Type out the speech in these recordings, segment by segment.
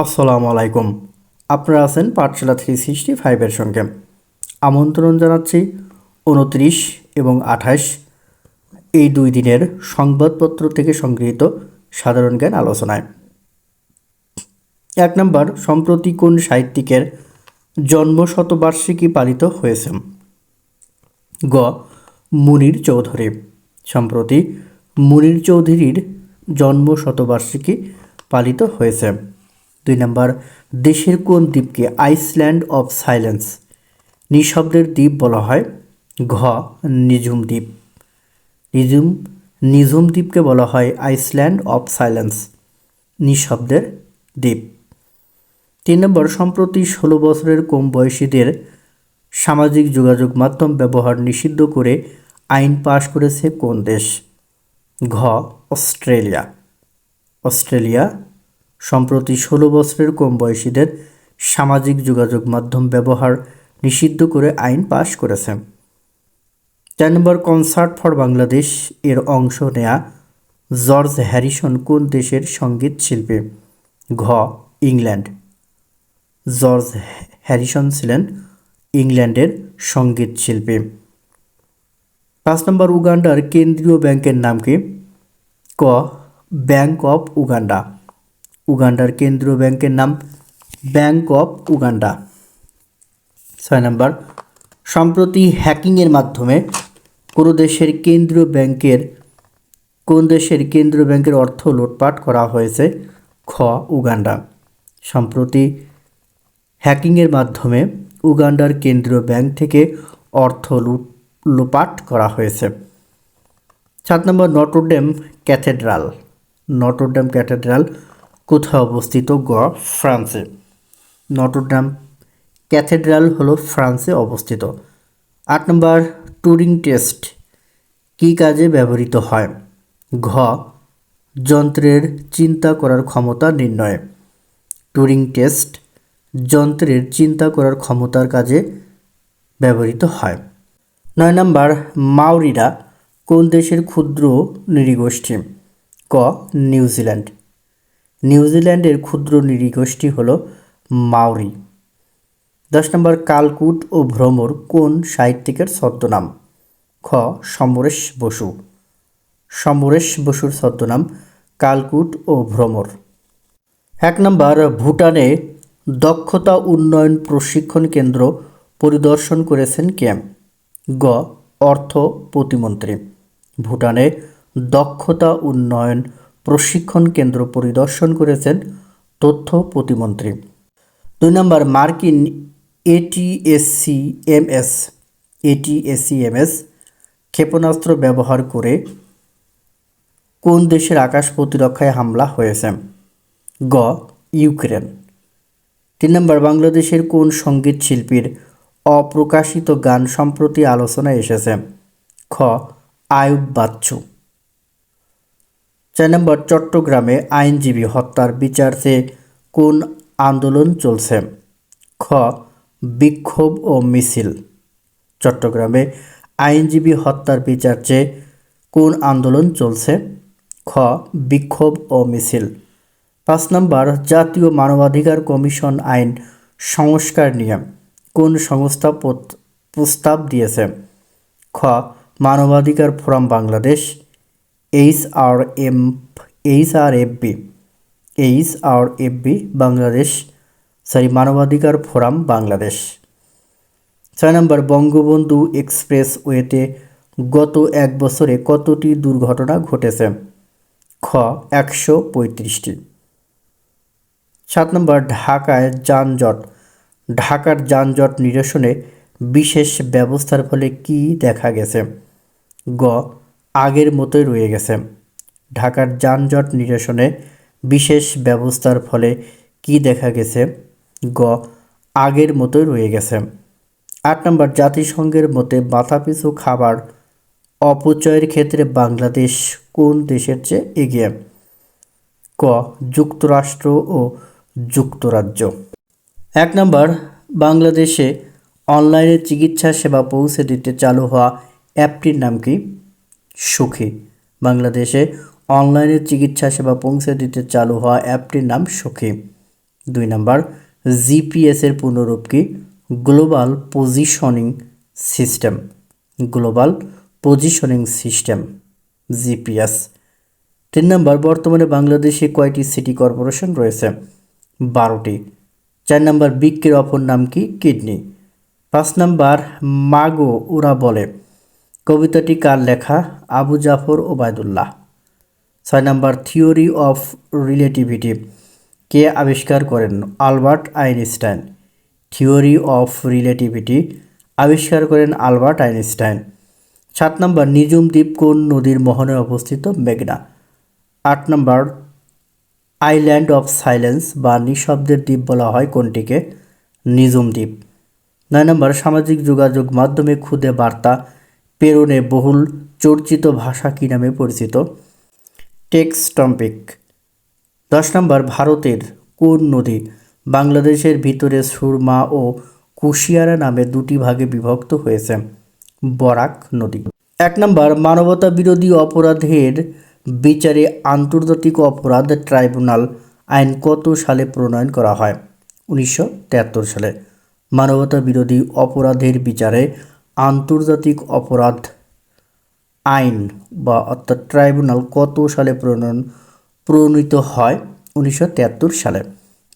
আসসালামু আলাইকুম। আপনারা আছেন পাঠশালা থ্রি সিক্সটি ফাইভের সঙ্গে। আমন্ত্রণ জানাচ্ছি উনত্রিশ এবং আঠাশ। এই দুই দিনের সংবাদপত্র থেকে সংগৃহীত সাধারণ জ্ঞান আলোচনায়। এক নম্বর, সম্প্রতি কোন সাহিত্যিকের জন্মশতবার্ষিকী পালিত হয়েছে? গ, মুনির চৌধুরী। সম্প্রতি মুনির চৌধুরীর জন্ম শতবার্ষিকী পালিত হয়েছে। দুই নম্বর, দেশের কোন দ্বীপকে আইসল্যান্ড অফ সাইলেন্স নিঃশব্দের দ্বীপ বলা হয়? ঘ, নিঝুম দ্বীপ। নিঝুম নিঝুম দ্বীপকে বলা হয় আইসল্যান্ড অফ সাইলেন্স, নিঃশব্দের দ্বীপ। তিন নম্বর, সম্প্রতি ষোলো বছরের কম বয়সীদের সামাজিক যোগাযোগ মাধ্যম ব্যবহার নিষিদ্ধ করে আইন পাশ করেছে কোন দেশ? ঘ, অস্ট্রেলিয়া। অস্ট্রেলিয়া সম্প্রতি ষোলো বছরের কম বয়সীদের সামাজিক যোগাযোগ মাধ্যম ব্যবহার নিষিদ্ধ করে আইন পাশ করেছে। চার নম্বর কনসার্ট ফর বাংলাদেশ এর অংশ নেয়া জর্জ হ্যারিসন কোন দেশের সংগীত শিল্পী? ঘ. ইংল্যান্ড। জর্জ হ্যারিসন ছিলেন ইংল্যান্ডের সংগীত শিল্পী। পাঁচ নম্বর উগান্ডার কেন্দ্রীয় ব্যাংকের নাম কি? ক. Bank of Uganda. উগান্ডার কেন্দ্রীয় ব্যাংকের নাম ব্যাংক অফ উগান্ডা। ছয় নম্বর, সম্প্রতি হ্যাকিংয়ের মাধ্যমে কোনো দেশের কেন্দ্রীয় ব্যাংকের, কোন দেশের কেন্দ্রীয় ব্যাংকের অর্থ লুটপাট করা হয়েছে খ, উগান্ডা। সম্প্রতি হ্যাকিংয়ের মাধ্যমে উগান্ডার কেন্দ্রীয় ব্যাংক থেকে অর্থ লুট, লোপাট করা হয়েছে। সাত নম্বর, Notre Dame cathedral. Notre Dame cathedral কোথায় অবস্থিত গ, ফ্রান্সে। নটরডেম ক্যাথেড্রাল হলো ফ্রান্সে অবস্থিত। আট নম্বর টুরিং টেস্ট কী কাজে ব্যবহৃত হয়? ঘ, যন্ত্রের চিন্তা করার ক্ষমতা নির্ণয়ে। টুরিং টেস্ট যন্ত্রের চিন্তা করার ক্ষমতার কাজে ব্যবহৃত হয়। নয় নম্বর মাউরিরা কোন দেশের ক্ষুদ্র নৃগোষ্ঠী? ক, নিউজিল্যান্ড। নিউজিল্যান্ডের ক্ষুদ্র নৃগোষ্ঠী হল মাউরি দশ নম্বর কালকুট ও ভ্রমর কোন সাহিত্যিকের ছদ্মনাম? খ, সমরেশ বসু। সমরেশ বসুর ছদ্মনাম কালকুট ও ভ্রমর। এক নম্বর, ভুটানে দক্ষতা উন্নয়ন প্রশিক্ষণ কেন্দ্র পরিদর্শন করেছেন কে গ, অর্থ প্রতিমন্ত্রী। ভুটানে দক্ষতা উন্নয়ন প্রশিক্ষণ কেন্দ্র পরিদর্শন করেছেন তথ্য প্রতিমন্ত্রী। দুই নম্বর, মার্কিন এটিএসসি এমএস এটিএসসি এমএস ক্ষেপণাস্ত্র ব্যবহার করে কোন দেশের আকাশ প্রতিরক্ষায় হামলা হয়েছে? গ, ইউক্রেন। তিন নম্বর, বাংলাদেশের কোন সংগীত শিল্পীর অপ্রকাশিত গান সম্প্রতি আলোচনায় এসেছে? খ, আয়ুব বাচ্চু। চার নম্বর চট্টগ্রামে আইনজীবী হত্যার বিচার চেয়ে কোন আন্দোলন চলছে? খ, বিক্ষোভ ও মিছিল। চট্টগ্রামে আইনজীবী হত্যার বিচার চেয়ে কোন আন্দোলন চলছে? খ, বিক্ষোভ ও মিছিল। পাঁচ নম্বর, জাতীয় মানবাধিকার কমিশন আইন সংস্কার নিয়ে কোন সংস্থা প্রস্তাব দিয়েছে? খ, মানবাধিকার forum Bangladesh. H R M H R F B H R F B Bangladesh sorry মানবাধিকার ফোরাম বাংলাদেশ ছয় নম্বর, বঙ্গবন্ধু এক্সপ্রেস ওয়েতে গত এক বছরে কতটি দুর্ঘটনা ঘটেছে? খ, একশো পঁয়ত্রিশটি। সাত নম্বর, ঢাকায় যানজট। ঢাকার যানজট নিরসনে বিশেষ ব্যবস্থার ফলে কি দেখা গেছে? গ আগের মতোই রয়ে গেছে। ঢাকার যানজট নিরসনে বিশেষ ব্যবস্থার ফলে কি দেখা গেছে? গ, আগের মতোই রয়ে গেছে। আট নম্বর, জাতিসংঘের মতে মাথাপিছু খাবার অপচয়ের ক্ষেত্রে বাংলাদেশ কোন দেশের চেয়ে এগিয়ে? ক, যুক্তরাষ্ট্র ও যুক্তরাজ্য। এক নম্বর, বাংলাদেশে অনলাইনে চিকিৎসা সেবা পৌঁছে দিতে চালু হওয়া অ্যাপটির নাম কি? সুখী। বাংলাদেশে অনলাইনে চিকিৎসা সেবা পৌঁছে দিতে চালু হওয়া অ্যাপটির নাম সুখী। দুই নাম্বার, জিপিএস এর পুনরূপ কি? Global positioning system. Global positioning system, GPS. তিন নম্বর, বর্তমানে বাংলাদেশে কয়টি সিটি কর্পোরেশন রয়েছে? বারোটি। চার নম্বর বৃক্ষের অপর নাম কি? কিডনি। পাঁচ নম্বর, মাগো ওরা বলে। কবিতাটি কার লেখা? আবু জাফর ওবায়দুল্লাহ। ছয় নম্বর, থিওরি অফ রিলেটিভিটি। কে আবিষ্কার করেন? Albert Einstein. Theory of relativity. আবিষ্কার করেন আলবার্ট আইনস্টাইন। সাত নম্বর নিজুম দ্বীপ কোন নদীর মোহনে অবস্থিত? মেঘনা। আট নম্বর, আইল্যান্ড অফ সাইলেন্স বা নিঃশব্দের দ্বীপ বলা হয় কোনটিকে? নিজুম দ্বীপ। নয় নম্বর, সামাজিক যোগাযোগ মাধ্যমে খুদে বার্তা প্রেরণে বহুল চর্চিত ভাষা কী নামে পরিচিত? টেক্সটম্পিক দশ নম্বর, ভারতের কোন নদী বাংলাদেশের ভিতরে সুরমা ও কুশিয়ারা নামে দুটি ভাগে বিভক্ত হয়েছে? বরাক নদী। এক নম্বর, মানবতা বিরোধী অপরাধের বিচারে আন্তর্জাতিক অপরাধ ট্রাইব্যুনাল আইন কত সালে প্রণয়ন করা হয়? উনিশশো সালে। মানবতা বিরোধী অপরাধের বিচারে আন্তর্জাতিক অপরাধ আইন বা অর্থাৎ ট্রাইব্যুনাল কত সালে প্রণয়ন, প্রণীত হয়? উনিশশো সালে।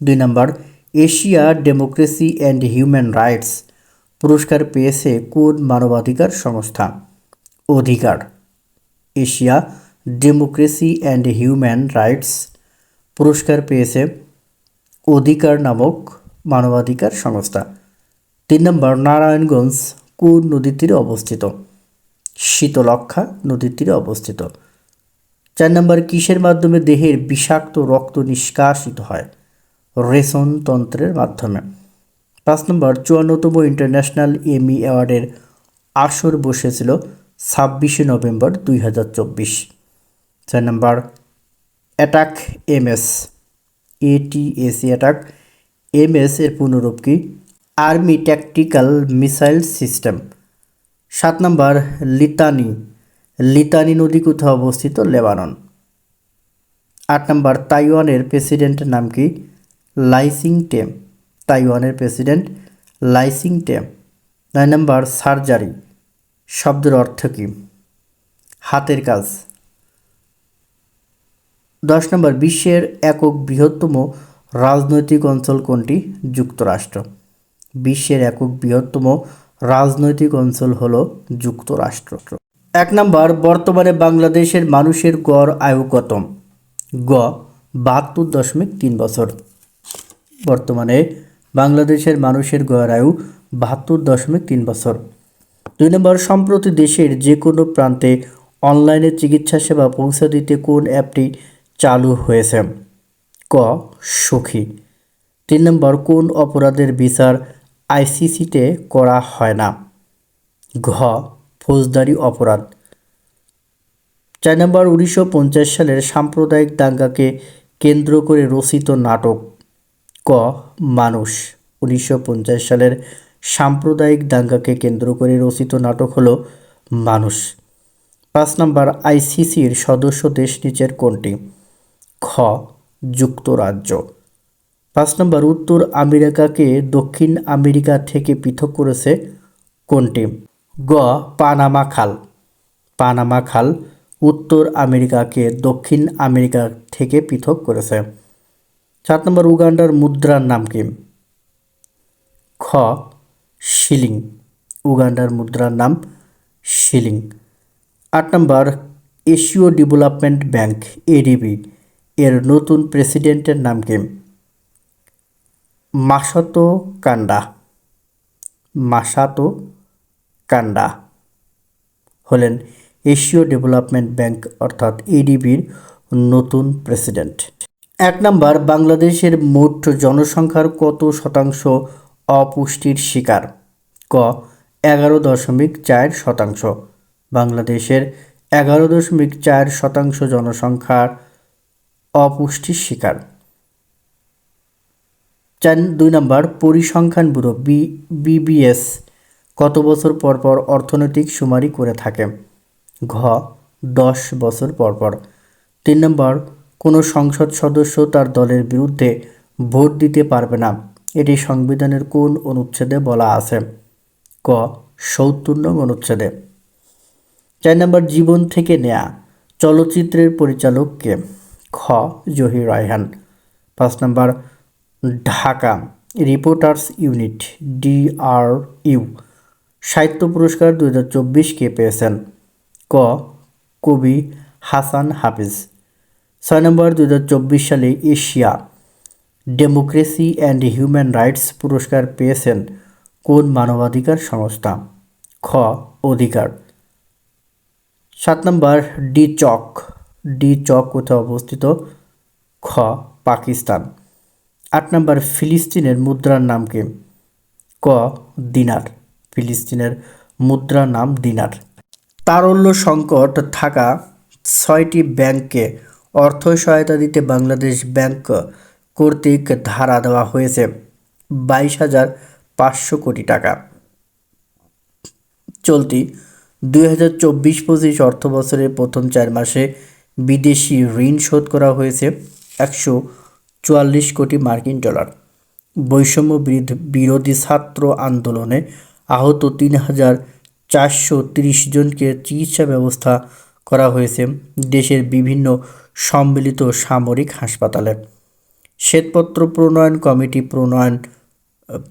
দুই নম্বর, Asia democracy and human rights পুরস্কার পেয়েছে কোন মানবাধিকার সংস্থা? Odhikar, Asia democracy and human rights পুরস্কার পেয়েছে অধিকার নামক মানবাধিকার সংস্থা। তিন নম্বর, নারায়ণগঞ্জ কোন নদীর তীরে অবস্থিত। শীতলক্ষা নদীর তীরে অবস্থিত। চার নম্বর, কিসের মাধ্যমে দেহের বিষাক্ত রক্ত নিষ্কাশিত হয়? রেশন তন্ত্রের মাধ্যমে। পাঁচ নম্বর, চুয়ান্নতম ইন্টারন্যাশনাল এমি অ্যাওয়ার্ডের আসর বসেছিল ছাব্বিশে নভেম্বর দুই হাজার চব্বিশ। চার নম্বর, attack MS. ATAC attack MS এর পুনরূপ কি? Army tactical missile system. সাত নম্বর, লিতানি। লিতানি নদী কোথাও অবস্থিত? লেবানন। আট নম্বর, তাইওয়ানের প্রেসিডেন্টের নাম কি? লাইসিং টেম তাইওয়ানের প্রেসিডেন্ট লাইসিং টেম নয় নম্বর, সার্জারি। শব্দের অর্থ কী? হাতের কাজ। দশ নম্বর, বিশ্বের একক বৃহত্তম রাজনৈতিক অঞ্চল কোনটি? যুক্তরাষ্ট্র। বিশ্বের একক বৃহত্তম রাজনৈতিক অঞ্চল হল যুক্তরাষ্ট্র। এক নম্বর, বর্তমানে বাংলাদেশের মানুষের গড় আয়ু কত গ, বাহাত্তর দশমিক তিন বছর। বর্তমানে বাংলাদেশের মানুষের গড় আয়ু বাহাত্তর দশমিক তিন বছর। দুই নম্বর, সম্প্রতি দেশের যে কোনো প্রান্তে অনলাইনে চিকিৎসা সেবা পৌঁছে দিতে কোন অ্যাপটি চালু হয়েছে? ক, সুখী। তিন নম্বর, কোন অপরাধের বিচার আইসিসিতে করা হয় না। ঘ. ফৌজদারি অপরাধ। চার নম্বর উনিশশো পঞ্চাশ সালের সাম্প্রদায়িক দাঙ্গাকে কেন্দ্র করে রচিত নাটক। ক. মানুষ। উনিশশো পঞ্চাশ সালের সাম্প্রদায়িক দাঙ্গাকে কেন্দ্র করে রচিত নাটক হলো মানুষ। পাঁচ নম্বর আইসিসির সদস্য দেশ নিচের কোনটি? খ. যুক্তরাজ্য। পাঁচ নম্বর উত্তর আমেরিকাকে দক্ষিণ আমেরিকা থেকে পৃথক করেছে কোনটি? গ, পানামা খাল। পানামা খাল উত্তর আমেরিকাকে দক্ষিণ আমেরিকা থেকে পৃথক করেছে। সাত নম্বর উগান্ডার মুদ্রার নাম কি? খ, শিলিং। উগান্ডার মুদ্রার নাম শিলিং। আট নম্বর, এশীয় ডেভেলপমেন্ট ব্যাংক, এডিবি। এর নতুন প্রেসিডেন্টের নাম কি? মাসাতো কান্ডা। মাসাতো কান্ডা। হলেন এশীয় ডেভেলপমেন্ট ব্যাংক অর্থাৎ এডিবির নতুন প্রেসিডেন্ট। এক নম্বর, বাংলাদেশের মোট জনসংখ্যার কত শতাংশ অপুষ্টির শিকার? ক, এগারো দশমিক চার শতাংশ। বাংলাদেশের এগারো দশমিক চার শতাংশ জনসংখ্যার অপুষ্টির শিকার। চার দুই নম্বর পরিসংখ্যান ব্যুরো, বি, বিবিএস কত বছর পর পর অর্থনৈতিক সুমারি করে থাকে? ঘ, দশ বছর পর পর। তিন নম্বর, কোনো সংসদ সদস্য তার দলের বিরুদ্ধে ভোট দিতে পারবে না। এটি সংবিধানের কোন অনুচ্ছেদে বলা আছে? ক, সত্তর নং অনুচ্ছেদে। চার নম্বর, জীবন থেকে নেয়া চলচ্চিত্রের পরিচালককে খ, জহির রায়হান। পাঁচ নম্বর ঢাকা। রিপোর্টার্স ইউনিট, ডিআরইউ, সাহিত্য পুরস্কার দু হাজার চব্বিশ কে পেয়েছেন। ক, কবি হাসান হাফিজ। ছয় নম্বর দু হাজার চব্বিশ সালে Asia, democracy and human rights পুরস্কার পেয়েছেন কোন মানবাধিকার সংস্থা? খ, অধিকার। সাত নম্বর, ডি চক ডি চক কোথায় অবস্থিত? খ, পাকিস্তান। আট নম্বর ফিলিস্তিনের মুদ্রার নাম কি? দিনার। ফিলিস্তিনের মুদ্রার নাম দিনার। তারল্য সংকট থাকা ছয়টি ব্যাংককে অর্থ সহায়তা দিতে বাংলাদেশ ব্যাংক কর্তৃক ধারা দেওয়া হয়েছে। বাইশ হাজার পাঁচশো কোটি টাকা। চলতি দুই হাজার চব্বিশ পঁচিশ অর্থ বছরের প্রথম চার মাসে বিদেশি ঋণ শোধ করা হয়েছে। একশো চুয়াল্লিশ কোটি মার্কিন ডলার। বৈষম্য বিরোধী- ছাত্র আন্দোলনে আহত তিন হাজার চারশো তিরিশ জনকে চিকিৎসা ব্যবস্থা করা হয়েছে দেশের বিভিন্ন সম্মিলিত সামরিক হাসপাতালে। শ্বেতপত্র প্রণয়ন কমিটি প্রণয়ন,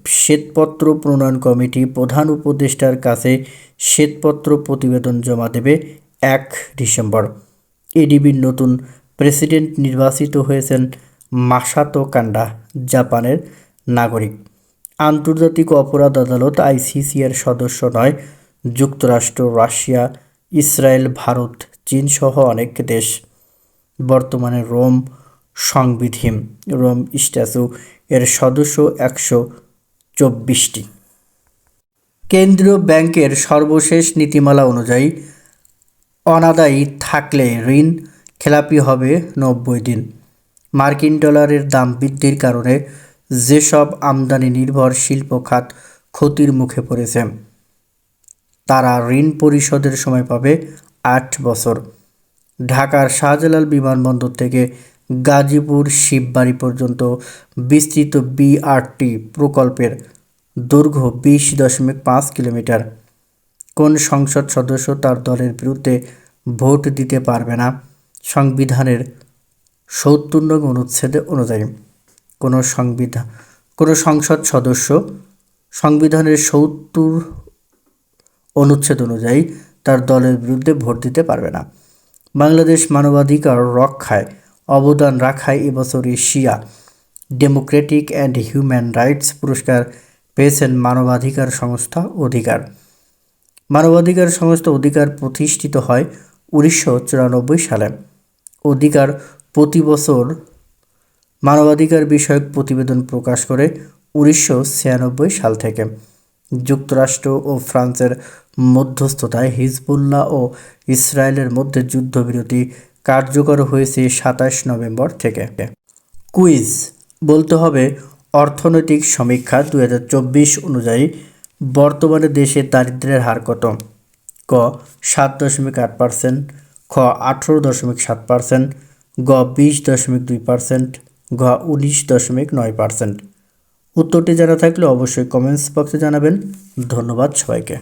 শ্বেতপত্র প্রণয়ন কমিটি প্রধান উপদেষ্টার কাছে শ্বেতপত্র প্রতিবেদন জমা দেবে এক ডিসেম্বর। এডিবির নতুন প্রেসিডেন্ট নির্বাচিত হয়েছেন মাসাতো কান্ডা, জাপানের নাগরিক। আন্তর্জাতিক অপরাধ আদালত আইসিসি এর সদস্য নয়, যুক্তরাষ্ট্র, রাশিয়া, ইসরায়েল, ভারত চীন সহ অনেক দেশ। বর্তমানে রোম সংবিধিম, রোম স্ট্যাচু এর সদস্য একশো চব্বিশটি। কেন্দ্রীয় ব্যাংকের সর্বশেষ নীতিমালা অনুযায়ী, অনাদায়ী থাকলে ঋণ, খেলাপি হবে নব্বই দিন। মার্কিন ডলারের দাম বৃদ্ধির কারণে যেসব আমদানি নির্ভর শিল্প খাত ক্ষতির মুখে পড়েছে, তারা ঋণ পরিশোধের সময় পাবে আট বছর। ঢাকার শাহজালাল বিমানবন্দর থেকে গাজীপুর শিববাড়ি পর্যন্ত বিস্তৃত বিআরটি প্রকল্পের দৈর্ঘ্য বিশ দশমিক পাঁচ কিলোমিটার। কোন সংসদ সদস্য তার দলের বিরুদ্ধে ভোট দিতে পারবে না, সংবিধানের সত্তর নং অনুচ্ছেদে অনুযায়ী কোনো সংবিধান কোনো সংসদ সদস্য সংবিধানের সত্তর অনুচ্ছেদ অনুযায়ী তার দলের বিরুদ্ধে ভোট দিতে পারবে না। বাংলাদেশ মানবাধিকার রক্ষায় অবদান রাখায় এবছর Asia democratic and human rights পুরস্কার পেয়েছেন মানবাধিকার সংস্থা অধিকার। মানবাধিকার সংস্থা অধিকার প্রতিষ্ঠিত হয় উনিশশো চুরানব্বই সালে। অধিকার প্রতি বছর মানবাধিকার বিষয়ক প্রতিবেদন প্রকাশ করে উনিশশো ছিয়ানব্বই সাল থেকে। যুক্তরাষ্ট্র ও ফ্রান্সের মধ্যস্থতায় হিজবুল্লাহ ও ইসরায়েলের মধ্যে যুদ্ধবিরতি কার্যকর হয়েছে সাতাশ নভেম্বর থেকে। কুইজ, বলতে হবে অর্থনৈতিক সমীক্ষা দু হাজার চব্বিশ অনুযায়ী বর্তমানে দেশে দারিদ্র্যের হার কত? ক, সাত দশমিক আট পার্সেন্ট। খ, আঠেরো দশমিক সাত পার্সেন্ট। গ বিশ দশমিক দুই পার্সেন্ট ঘ উনিশ দশমিক নয় পার্সেন্ট উত্তরটি জানা থাকলে অবশ্যই কমেন্টস বক্সে জানাবেন। ধন্যবাদ সবাইকে।